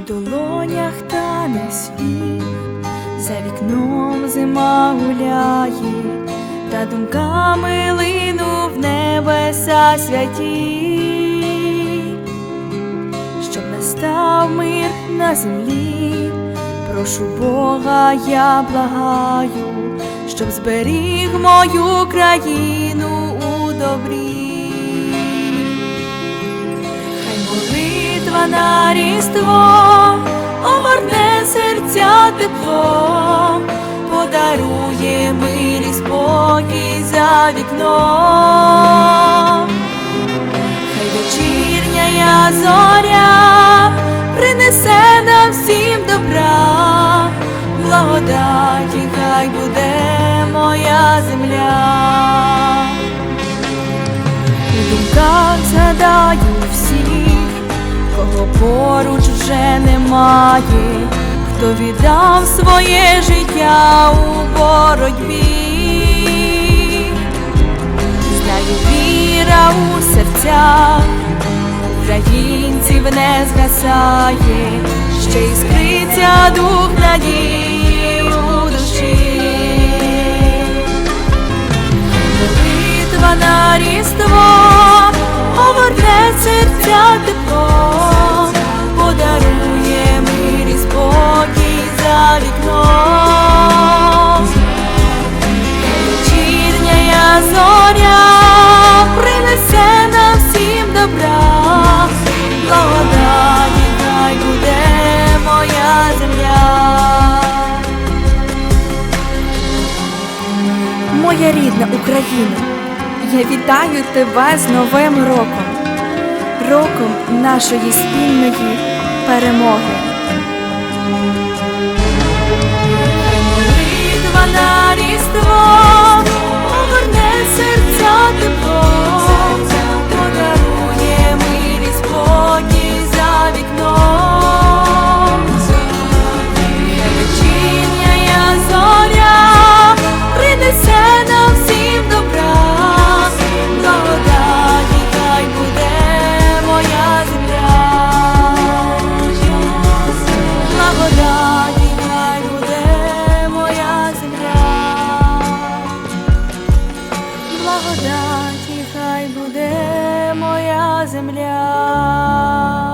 у долонях тане сніг, за вікном зима гуляє, та думками лину в небеса святі, щоб настав мир на землі, прошу Бога, я благаю, щоб зберіг мою країну у добрі. Молитва на різдво тепло, подарує мир і спокій за вікном. Хай вечірня зоря принесе нам всім добра, благодаті, хай буде моя земля. У думках згадаю всіх, кого поруч вже немає, хто віддав своє життя у боротьбі. Знаю, віра у серцях українців не згасає, ще іскриться дух надії у душі. Молитва на різдво огорне серця тепло, рідна Україна, я вітаю тебе з Новим роком, роком нашої спільної перемоги. Благодаті, хай буде моя земля.